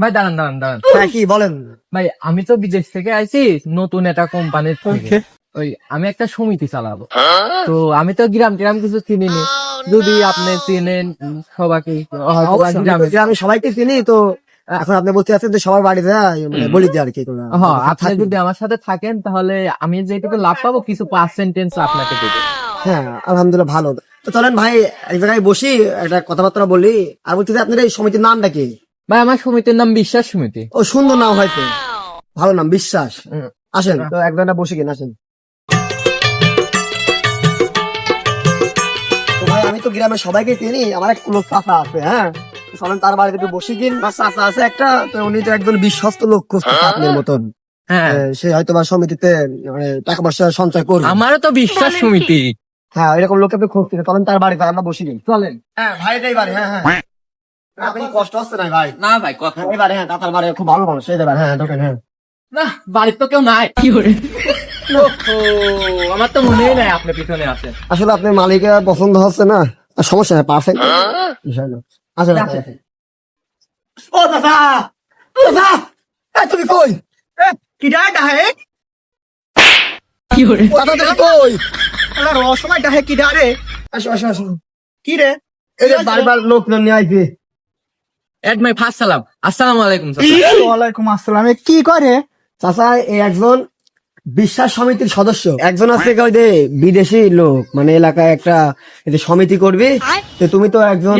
ভাই দাঁড়ান দাঁড়ান দাঁড়ান। হ্যাঁ কি বলেন? ভাই আমি তো বিদেশ থেকে আইছি নতুন একটা কোম্পানির থেকে। ওই আমি একটা সমিতি চালাবো। তো আমি তো গ্রাম টিরাম কিছু চিনি চিনিনি। যদি আপনি চিনেন সবাইকে গ্রামে আমি সবাইকে চিনি তো এখন আপনি বলতে আছেন যে সবার বাড়িতে যায়, মানে বলি দিয়ে আর কি হ্যাঁ আপনি যদি আমার সাথে থাকেন তাহলে আমি যেটুকু লাভ পাবো কিছু পার্সেন্টেজ আপনাকে দেবো। হ্যাঁ আলহামদুলিল্লাহ ভালো। তো চলেন ভাই এক জায়গায় বসি একটা কথাবার্তা বলি। আর বলছি যে আপনাদের এই সমিতির নামটা কি? ভাই আমার সমিতির নাম বিশ্বাস সমিতি। ও সুন্দর নাম হয়তো ভালো নাম বিশ্বাস। আসেন তো এক ঘণ্টা বসে কিনা আসেন। তো ভাই আমি তো গ্রামে সবাইকে চিনি আমার এক লোক চাচা আছে হ্যাঁ? তো চলেন তার বাড়িতে একটু বসে কিন বা চাচা আছে একটা তো উনি তো একজন বিশ্বস্ত লোক আপনার মতন। হ্যাঁ। সে হয়তো বা সমিতিতে মানে টাকা পয়সা সঞ্চয় করবে। আমারও তো বিশ্বাস সমিতি। হ্যাঁ এরকম লোক আপনি খুঁজতেছে চলেন তার বাড়িতে আমরা বসে কিন চলেন। হ্যাঁ ভাই বাড়ি হ্যাঁ হ্যাঁ। আপনি কষ্ট হচ্ছে না ভাই। না ভাই কথা হ্যাঁ এবারে হ্যাঁ তাতার বাড়ি খুব ভালো মানুষ এই হ্যাঁ দোকান হ্যাঁ। না বাড়ির তো কেউ নাই। কি করে? আমার তো মনেই নাই আপনি পিছনে আছেন। আসলে আপনার মালিকের পছন্দ হচ্ছে না সমস্যা নাই পারফেক্ট বিষয় না। আসেন আসেন, আসেন। ও দাদা! দাদা! তুমি কই? কিডা ডাহে দাদা তুমি কই? আলা রসময় ডাহে কিডা রে? আসো আসো আসো। কি রে? এই যে বারবার লোকজন নিয়ে আইছে। এড মাই ফার্স্ট সালাম আসসালামু আলাইকুম ওয়ালাইকুম আসসালাম। কি করে? চাচা একজন বিশ্বাস সমিতির সদস্য। একজন আছে ওই যে বিদেশি লোক। মানে এলাকায় একটা সমিতি করবি তো তুমি তো একজন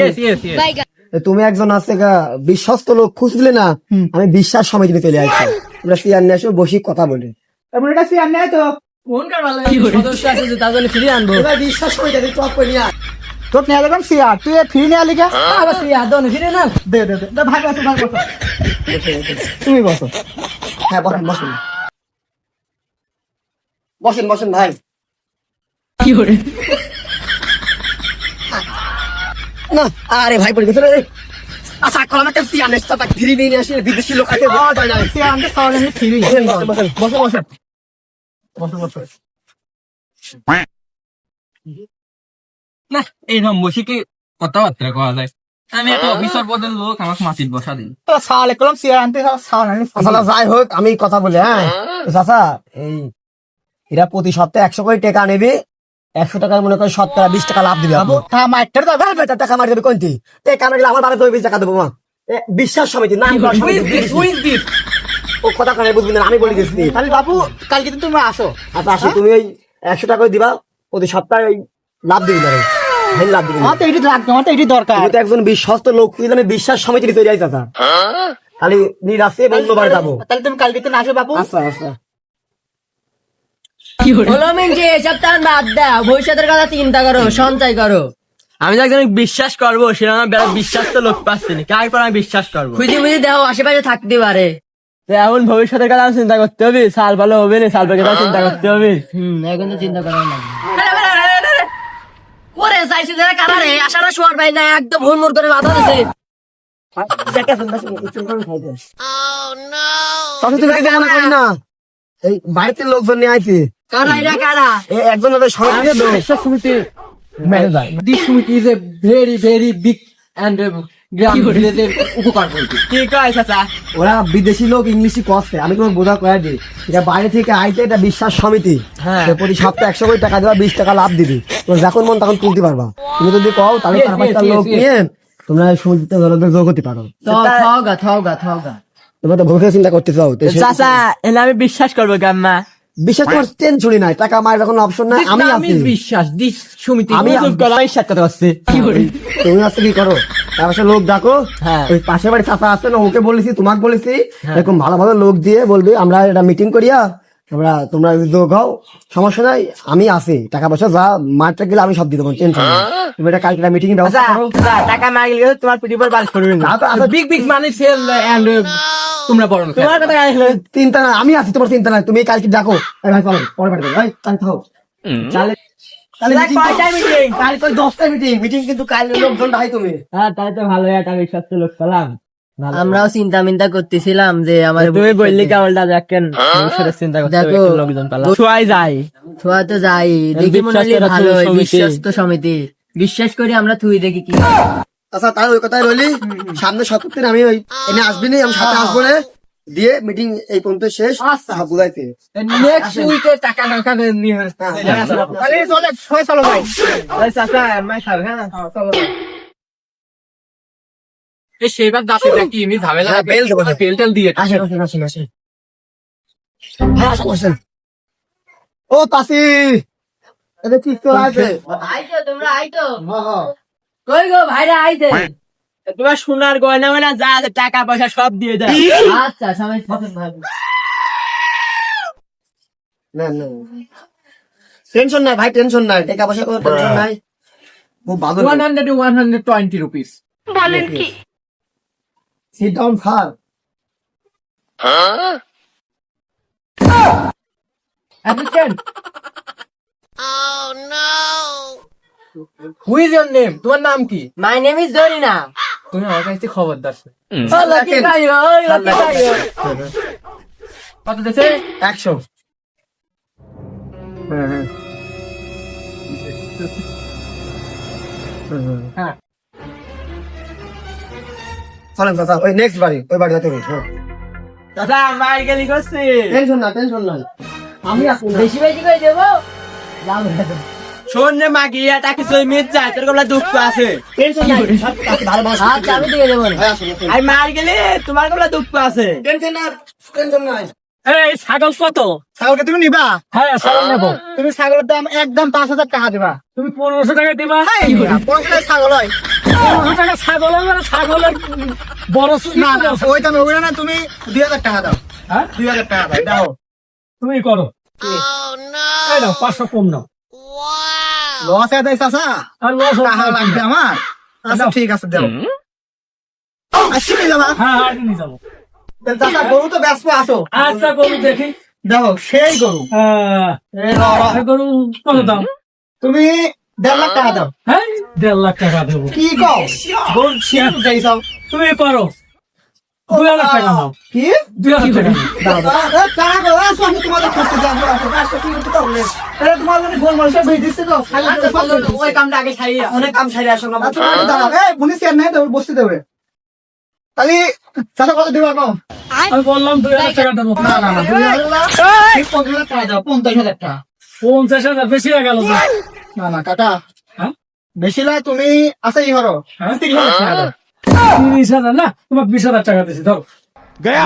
তুমি একজন আছে বিশ্বস্ত লোক খুঁজলে না আমি বিশ্বাস সমিতিতে চলে আসছি। আমরা সিয়ার নিয়ে আসো বসি কথা বলি। এটা সিয়ার তো? কোন কারণে সদস্য আছে তার জন্য ফিরে আনব। বিশ্বাস সমিতি টপ করে নিয়ে আয়। তোর নিয়ে গেলাম সিয়ার। তুই ফ্রি নিয়ে আলি কে? আবার ফিরে আদন ফিরে না দে দে দে। ভাগ বসো ভাগ বসো তুমি বসো। হ্যাঁ বসেন বসেন। বসেন বসেন ভাই। না আরে ভাই পড়ে গেছে রে। আচ্ছা কলম একটা সিয়ার নেস্তা তাক ফিরি নিয়ে আসি বিদেশি লোক আছে বল। যায় না সিয়ার আনতে সবাই ফ্রি বসেন বসেন বসো বসো বসো বসো না এইরকম বসে কি কথাবার্তা করা যায়? আমি একটা অফিসার পদের লোক আমাকে মাটির বসা দিন তো সালে কলম সিয়ার আনতে সাল আনি আসলে যাই হোক আমি কথা বলি হ্যাঁ চাচা এই এরা প্রতি সপ্তাহে একশো করে টাকা নেবে একশো টাকার মনে করে সপ্তাহে বিশ টাকা লাভ দিবে টাকা মারি দেবে কোনটি? টাকা আমার বাড়িতে ওই বিশ টাকা দেবো মা এ, বিশ্বাস সমিতি নাম ও কথা কানে বুঝবি না আমি বলে দিচ্ছি তাহলে বাবু কালকে তুমি আসো। আচ্ছা আসো তুমি ওই একশো টাকা দিবা প্রতি সপ্তাহে ওই লাভ দিবি না লাভ দিবি না। আমার তো এটি লাগবে আমার তো এটি দরকার। তুমি তো একজন বিশ্বস্ত লোক তুই আমি বিশ্বাস সমিতি তৈরি আইতা তা খালি নিরাশে বন্ধ যাব। তাহলে তুমি কালকে তো আসো বাবু আচ্ছা আচ্ছা। ভবিষ্যতের কথা চিন্তা করো সঞ্চয় করো। আমি একজন বিশ্বাস করব সেটা আমার বেড়া বিশ্বাস তো লোক পাচ্ছি না। কার পর আমি বিশ্বাস করব? খুঁজে খুঁজে দেহ আশেপাশে থাকতে পারে। এখন ভবিষ্যতের কথা চিন্তা করতে হবে সাল ভালো হবে না সাল কথা চিন্তা করতে হবে। হুম এখন তো চিন্তা করার লাগে। ওরে যাইছি যারা কারা রে শোয়ার না একদম হুড়মুড় করে বাধা দিছে। তাহলে তুমি কিছু করি না এই বাড়িতে লোকজন নিয়ে আইছি। একজন সমিতি ভেরি ভেরি বিগ অ্যান্ড গ্রাম ভিলেজের উপকার করবে কি কয় চাচা? ওরা বিদেশি লোক ইংলিশই কষে আমি তোমার বোঝা কয়া দিই। এটা বাইরে থেকে আইতে এটা বিশ্বাস সমিতি। হ্যাঁ। প্রতি সপ্তাহে একশো কোটি টাকা দেওয়া বিশ টাকা লাভ দিবি। যখন মন তখন তুলতে পারবা। তুমি যদি কও তাহলে চার পাঁচটা লোক. নিয়ে তোমরা যোগ হতে পারো। তোমরা তো ভবিষ্যৎ চিন্তা করতে চাও চাচা এলে আমি বিশ্বাস করব গাম্মা বিশ্বাস তোমার টেনশনই নাই টাকা মায়ের কোনো অপশন নাই আমি আছি। বিশ্বাস দিস সমিতি আমি গলায় আছি। আমি বিশ্বাস কি করি? তুমি আজকে কি করো? তার পাশে লোক ডাকো। হ্যাঁ। ওই পাশের বাড়ি চাচা আছে না ওকে বলেছি তোমাকে বলেছি। এরকম ভালো ভালো লোক দিয়ে বলবি আমরা এটা মিটিং করিয়া তোমরা যদি যোগ হও সমস্যা নাই আমি আছি। টাকা পয়সা যা মাঠটা গেলে আমি সব দিয়ে দেবো টেনশন তুমি এটা কালকে মিটিং ব্যবস্থা করো। টাকা মার গেলে তোমার পিঠে পর বালিশ করবে না। না তো আচ্ছা, big big money sale and তোমরা বড় তোমার কথা আসলে চিন্তা নাই আমি আছি তোমার চিন্তা নাই তুমি কালকে ডাকো। ভাই চলো পরে পাঠাবো ভাই তাহলে থাকো। তাহলে। কাল কই দশটায় মিটিং মিটিং কিন্তু কাল লোকজন ডাই তুমি। হ্যাঁ তাই তো ভালো একটা বিশ্বাস তো লোক পেলাম। ভালো। আমরাও চিন্তা মিন্তা করতেছিলাম যে আমার তুমি বললি কেমনটা দেখেন চিন্তা করতে দেখো। লোকজন পেলাম ছুয়াই যায় থুয়া তো যাই। দেখি মনে হলি ভালো সমিতি। বিশ্বস্ত সমিতি। বিশ্বাস করি আমরা তুই দেখি কি আচ্ছা তাই ওই কথাই রইলি সামনে সপ্তাহে আমি ওই এনে আসবি নি আমি সাথে আসব রে দিয়ে মিটিং এই পর্যন্ত শেষ। আচ্ছা। বুঝাইতে নেক্সট উইকে টাকা টাকা নিয়ে আসবে। তাহলে চলে ছয় চলো ভাই। এই সেবার দাঁতে দেখি এমনি ঝামেলা হ্যাঁ, বেল দেবো। বেল টেল দিয়ে আসেন আসেন আসেন আসেন। হ্যাঁ আসেন আসেন। ও পাসি এটা ঠিক তো আছে আইতো তোমরা আইতো। হ্যাঁ, হ্যাঁ। কই গো ভাইরা আইতে তোমার সোনার গয়না মানে যা টাকা পয়সা সব দিয়ে দেয় আচ্ছা সবাই না না। টেনশন নাই ভাই টেনশন নাই। টাকা পয়সা কোনো টেনশন নাই। খুব ভালো one hundred one hundred twenty rupees sit down far assistant who is your name তোমার নাম কি? মাই নেম ইজ জরিনা তুমি আমার কাছে লাকি ভাই কত দেশে একশো। হ্যাঁ। চলেন কথা ওই নেক্সট বাড়ি ওই বাড়ি হতে দাদা মার গেলি করছে। টেনশন না টেনশন নাই। আমি আসব বেশি বেশি করে দেবো। শোন রে মা গিয়া তাকে সই মিট যায় তোর গলা দুঃখ আছে। টেনশন নাই সব কাছে ভালো মানুষ দিয়ে দেবো না ভাই আসুন আসুন। আর মার গেলে তোমার গলা দুঃখ আছে। টেনশন না টেনশন নাই। এই ছাগল কত? ছাগলকে তুমি নিবা? হ্যাঁ নেব। তুমি ছাগলের দাম একদম পাঁচ হাজার টাকা দিবা। তুমি পনেরোশো টাকা দিবা। পনেরোশো টাকা ছাগল হয়। টাকা ছাগল মানে ছাগলের বড় না না ওই দামে ওই না তুমি দুই হাজার টাকা দাও। হ্যাঁ? দুই হাজার টাকা দাও দাও। তুমি করো। এই পাঁচশো কম নাও। লস আছে দেয় চাষা আর লস টাকা লাগবে আমার। আচ্ছা ঠিক আছে দাও। নিয়ে যাবা? হ্যাঁ আগে নিয়ে যাব। চাষা গরু তো ব্যস্ত আসো আচ্ছা গরু দেখি। দেখো সেই গরু। এই গরু কত দাম? তুমি দেড় লাখ টাকা দাও। হ্যাঁ? দেড় লাখ টাকা দেবো। কি কও? গরু যাই যাও তুমি করো দুই হাজার টাকা নাও। কি? দুই হাজার টাকা দাও, দাও। টাকা দাও, আসো, আমি তোমাদের খুঁজতে যাব, আসো, আসো, কি করতে হবে? এ, তোমার জন্য গোল মরিচের ভেজে দিচ্ছে তো, খাইলে তো ভালো হতো। ওই কামটা আগে সারিয়ে অনেক কাম আসুন আচ্ছা, তুমি দাঁড়াও। এই, বুনি চেয়ার নাই তো, বসতে দেবে। তাহলে, চাচা কত দিবা কও? আমি বললাম দুই হাজার টাকা দেবো। না, না, না, দুই হাজার পঞ্চাশ হাজার টাকা দাও, পঞ্চাশ হাজার টাকা। পঞ্চাশ হাজার বেশি হয়ে গেল। না, না, কাকা, হ্যাঁ? বেশি না, তুমি আছে ই হরো? তিরিশ হাজার না তোমার বিশ হাজার টাকা দিছি ধরো।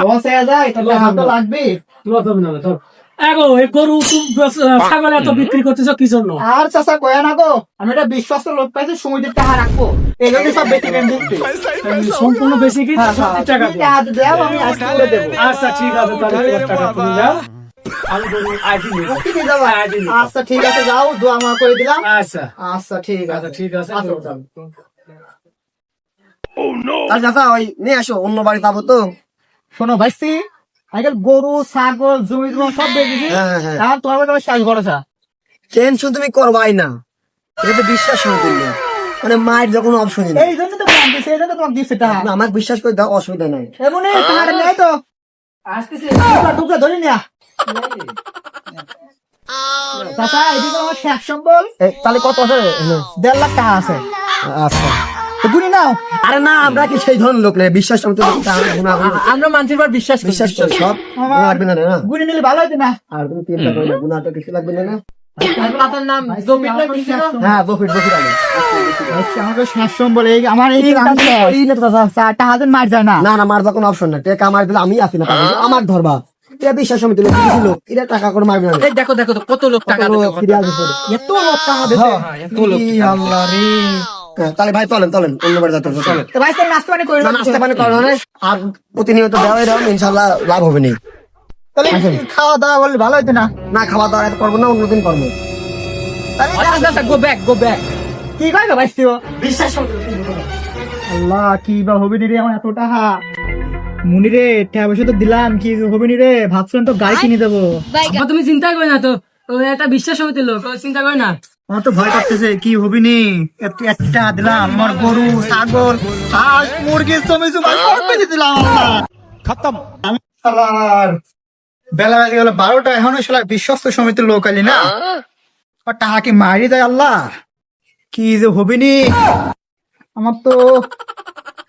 লস যায়, তাহলে হাত তো লাগবে। লস হবে না ধরো। এগো এই গরু তুমি বেশ- আহ, ছাগল এত বিক্রি করতেছো কি জন্য? আর চাচা কয়া না গো আমি একটা বিশ্বস্ত লোক পাইছি সময় টাকা রাখব এই জন্য সব বেশি কেন দিচ্ছি? সম্পূর্ণ বেশি কি হ্যাঁ, হ্যাঁ। টাকা দেও, আমি আজকে দেবো। আচ্ছা ঠিক আছে তাহলে টাকা তুমি যাও ঠিক আছে নিব। আচ্ছা ঠিক আছে যাও দোয়া মা করে দিলাম। আচ্ছা। আচ্ছা ঠিক আছে। আচ্ছা ঠিক আছে চাচা ওই নিয়ে আসো অন্য বাড়ি পাবো তো। শোনো ভাইসি আজকাল গরু ছাগল জমি জমা সব বেঁচেছি হ্যাঁ হ্যাঁ। এখন তোমার তোমার শেষ ভরসা। টেনশন তুমি করবাই না। এটা তো বিশ্বাস হয়ে মানে মায়ের যখন অপশনই নেই। এই জন্য তো তোমার দিচ্ছে এই জন্য তোমার দিচ্ছে টাকা আমাকে বিশ্বাস করে দাও অসুবিধা নাই। এমনি নেই তো। আসতেছে টুকরা টুকরা ধরে নিয়া চাচা এদিকে আমার শেষ সম্বল। তাহলে কত আছে? দেড় লাখ টাকা আছে। আচ্ছা। গুনি নাও। আরে না আমরা কি সেই ধরনের লোক নেই বিশ্বাস আমি আমরা মানুষের পর বিশ্বাস বিশ্বাস করি। সব লাগবে না না? গুনি নিলে ভালো হতো না। আর তুমি চিন্তা করো না গুণা তো কিছু লাগবে না না? তারপর আপনার নাম জমির নাম কি ছিল? হ্যাঁ বফিট বফিট আগে আমাকে শেষ সম্বল। এই আমার এই এই না তো চাচা। চারটা হাজার মার যায় না। না না মার যখন অপশন না টেকা মার দিলে আমি আসি না পাবো আমার ধরবা এটা বিশ্বাস সমিতি লোক কিছু লোক এটা টাকা করে মারবে না। এই দেখো দেখো তো কত লোক টাকা লোক ফিরে আসবে পরে। এত লোক টাকা হ্যাঁ, এত লোক আল্লাহ রে। হ্যাঁ, তাহলে ভাই চলেন চলেন অন্য বাড়ি যেতে চলেন। ভাই স্যার নাস্তা পানি করে নাস্তা পানি করো না আর প্রতিনিয়ত দেওয়াই দাও ইনশাল্লাহ লাভ হবে না। তাহলে খাওয়া দাওয়া বললে ভালো হতো না? না খাওয়া দাওয়া করব না অন্যদিন করব। গো ব্যাক গো ব্যাক কি কয় ভাই? বিশ্বাস আল্লাহ কি বা হবে রে আমার এত টাকা। মুনি রে টাকা পয়সা তো দিলাম কি হবে নি রে ভাবছিলাম তো গাড়ি কিনে দেবো। আব্বা, তুমি চিন্তা করে না তো। ও একটা বিশ্বাস হইতে লোক ও চিন্তা করে না। আমার তো ভয় করতেছে কি হবে নি? একটা দিলাম আমার গরু ছাগল হাঁস মুরগি জমি জমা সব দিলাম খতম। আর বেলা বেলা গেল বারোটা এখন আসলে বিশ্বস্ত সমিতির লোক আলি না? টাকা কি মারি দেয় আল্লাহ। কি যে হবে নি? আমার তো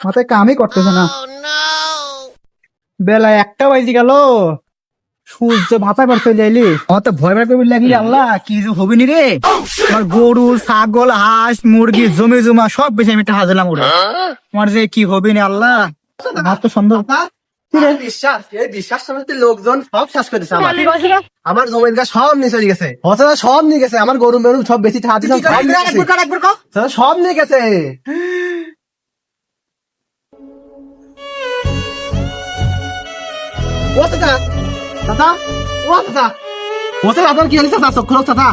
মাথায় কামই করতেছে না। বেলা একটা বাজে গেল। সূর্য মাথা পর চলে এলি আমার তো ভয় ভয় করে লাগলি আল্লাহ কি যে হবি নি রে। আমার গরু ছাগল হাঁস মুরগি জমি জমা সব বেশি আমি দিলাম ওরা। আমার যে কি হবি নি আল্লাহ। আমার তো সন্দেহ। আমার বিশ্বাস এই বিশ্বাস লোকজন সব শেষ করে দিছে আমার আমার জমির গাছ সব নিয়ে চলে গেছে। অথবা সব নিয়ে গেছে। আমার গরু মেরু সব বেশি দিয়েছে সব নিয়ে গেছে। ও চাচা চাচা ও চাচা। ও চাচা আপনার কি হয়েছে চাচা? চক্ষু চাচা।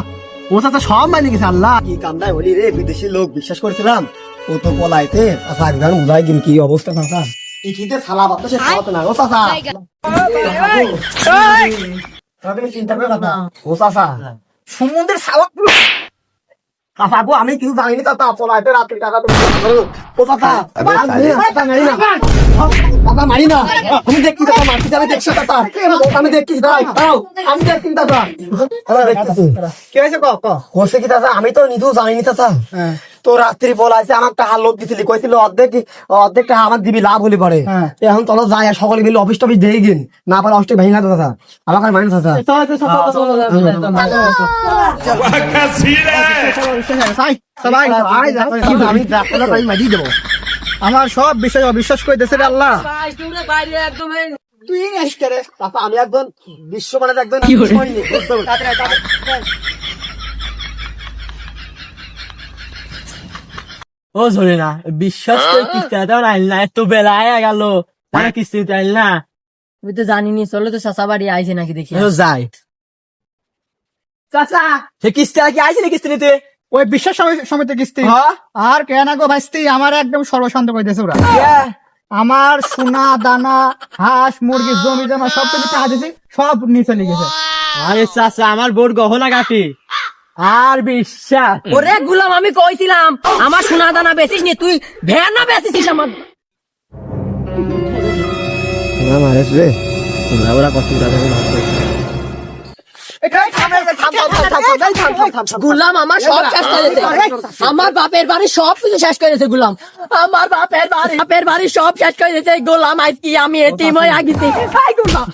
ও চাচা সব মাইনে গেছে আল্লাহ। কি কামদায় বলি রে বিদেশি লোক বিশ্বাস করেছিলাম। ও তো পলাইতে। চাচা কি অবস্থা চাচা? ইঠিতে ছালা বাতা সে খাওয়াতে না ও চাচা। চিন্তা করে ও চাচা সমুদ্রের সাওয়াক চাচা গো আমি কিছু জানি না চাচা পলাইতে রাত্রি টাকা তুমি ও কাকা চাচা মারি না। না। আমি দেখছি চাচা মারছি আমি দেখছি চাচা আমি দেখছি আমি দেখছি চাচা কি হয়েছে ক ক? কি চাচা আমি তো নিজেও জানিনি চাচা তো রাত্রি বলাইছে আমার টাকা লোক দিছিলি কইছিল অর্ধেক অর্ধেক টাকা আমার দিবি লাভ হলে পরে হ্যাঁ। এখন তল যায় আর সকলে মিলে অফিস টফিস দিয়ে গিন না পারে অফিস ভেঙে না চাচা আমার কাছে মানি চাচা আমি ডাক্তার দেবো আমার সব বিষয় অবিশ্বাস করে দেশে আল্লাহ তুই আমি একজন বিশ্ব মানে একজন ও ধরে না বিশ্বাস করে কিস্তি আনতে আইল না এত বেলা আয়া গেল। তারা কিস্তি দিতে আইল না আমি তো জানিনি চলো তো চাচা বাড়ি আইছে নাকি দেখি। ও যাই। চাচা! সে কিস্তি আর কি আইছে না কিস্তি নিতে? ওই বিশ্বাস সমি- সমিতি কিস্তি। হ্যাঁ? আর কেন গো ভাইস্তি আমার একদম সর্বশান্ত করে দিয়েছে ওরা। কে? আমার সোনা দানা হাঁস মুরগি জমি জমা সব কিছু টাকা দিয়েছি সব নিয়ে চলে গেছে আরে চাচা আমার বোর গহনা কাটি। আর বিশ্বাস। ওরে গুলাম আমি কইছিলাম আমার সোনা দানা বেচিস নি তুই ভ্যান না বেচিস আমার। না মারিস রে ওরা কত গুলাম আমার সব শেষ করেছে আমার বাপের বাড়ি সব কিছু শেষ করেছে গুলাম। আমার বাপের বাড়ি বাপের বাড়ি সব শেষ করেছে গোলাম আজ আমি এটিম হয়ে হাই গুলাম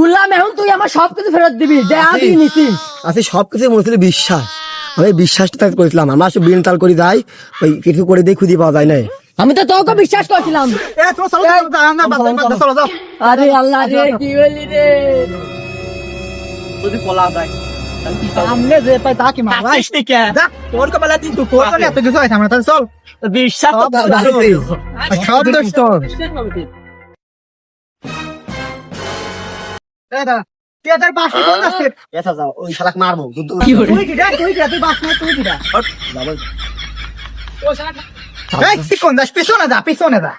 গুলাম এখন তুই আমার সব কিছু ফেরত দিবি। যে আদি নিছিস। আচ্ছা সব কিছু মনে হচ্ছিল বিশ্বাস। আমি বিশ্বাসটা করেছিলাম। আমরা সব বিন তাল করি যাই ওই কিছু করে দিয়ে খুঁজে পাওয়া যায় না আমি তো তোকে বিশ্বাস করছিলাম। আরে আল্লাহ রে কি বলি রে? যদি পলা যায় সামনে যে পাই তা কি মার, কে? তোর কপালে দিন তোর এত কিছু হয়েছে আমরা তাহলে চল। বিশ্বাস তো সব দোষ তোর। এ দা, তুই বাস কোন যাচ্ছিস? এ চাচা, ওই শালাক মারবো যুদ্ধ কি করে তুই কিডা, তুই কিডা, তুই বাস নিয়ে তুই কিডা? এই, তুই কোন পিছনে যা, পিছনে যা।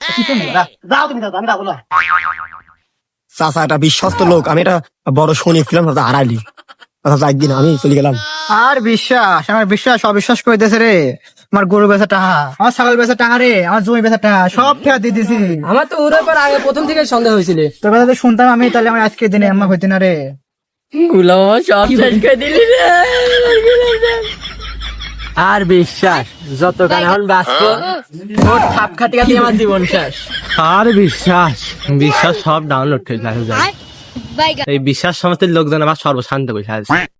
পিছনে যা। যাও তুমি যাও, আমি যাব না। চাচা এটা বিশ্বস্ত লোক আমি এটা বড় শোনিয়ে ছিলাম চাচা হারাইলি চাচা যাই আমি চলে গেলাম আর বিশ্বাস আমার বিশ্বাস অবিশ্বাস করে দিয়েছে রে আমার গরু বেচা টাহা আমার ছাগল বেচা টাকা রে আমার জমি বেচা টাকা সব ফেরত দিয়ে দিছি। আমার তো ওর ব্যাপারে আগে প্রথম থেকে সন্দেহ হয়েছিল। তোর কথা যদি শুনতাম আমি তাহলে আমার আজকে দিনে আমার হইতে না রে। গুলাম আমার সব শেষ করে দিলি রে। আর বিশ্বাস যতক্ষণ এখন বাঁচবো ওর থাপ খাটি খাটি আমার জীবন শেষ। আর বিশ্বাস বিশ্বাস সব ডাউনলোড হয়ে যায়। এই বিশ্বাস সমস্ত লোকজন আবার সর্বশান্ত বসে আছে